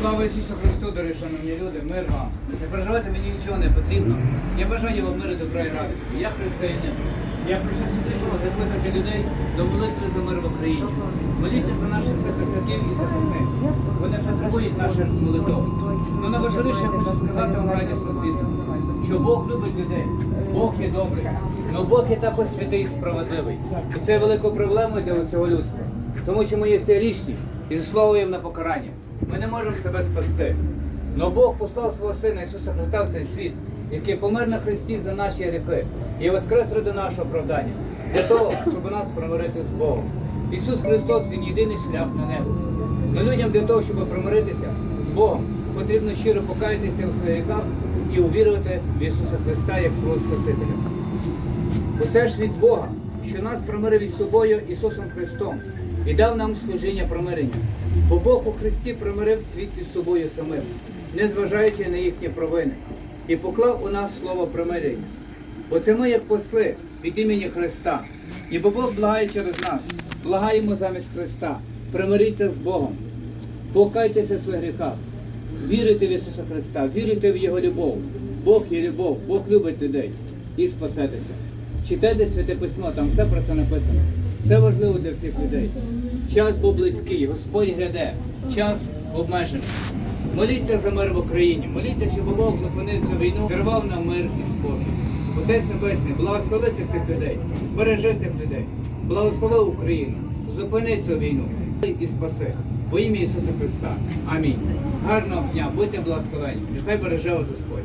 Слава Ісусу Христу, дорогі шановні люди, мир вам. Не переживайте, мені нічого не потрібно. Я бажаю вам миру, добра і радості. Я християнин. Я прийшов сюди, щоб закликати людей до молитви за мир в Україні. Моліться за наших захисників і захисниць. Вони потребують наших молитв. Ну найважливіше я хочу сказати вам радісну звістку, що Бог любить людей, Бог є добрий, але Бог є також святий і справедливий. І це велика проблема для цього людства. Тому що ми є всі річні і заслуговуємо на покарання. Ми не можемо себе спасти. Но Бог послав свого Сина Ісуса Христа в цей світ, який помер на Христі за наші гріхи і воскрес ради нашого оправдання, для того, щоб нас примирити з Богом. Ісус Христос Він єдиний шлях на небо. Но людям для того, щоб примиритися з Богом, потрібно щиро покаятися у своїх гріхах і увірувати в Ісуса Христа як свого Спасителя. Усе ж від Бога, що нас примирив із собою Ісусом Христом і дав нам служіння примирення. Бо Бог у Христі примирив світ із собою самим, незважаючи на їхні провини, і поклав у нас слово примирення. Оце ми, як посли від імені Христа. І бо Бог благає через нас, благаємо замість Христа, примиріться з Богом, покайтеся в своїх гріхах, вірите в Ісуса Христа, вірите в Його любов. Бог є любов, Бог любить людей і спасетеся. Читайте святе письмо, там все про це написано. Це важливо для всіх людей. Час був близький, Господь гряде, час обмежений. Моліться за мир в Україні, моліться, щоб Бог зупинив цю війну, дарував нам мир і спокій. Отець Небесний, благослови цих цих людей, бережи цих людей, благослови Україну, зупини цю війну і спаси. Во ім'я Ісуса Христа. Амінь. Гарного дня, будьте благословені. Нехай береже вас Господь.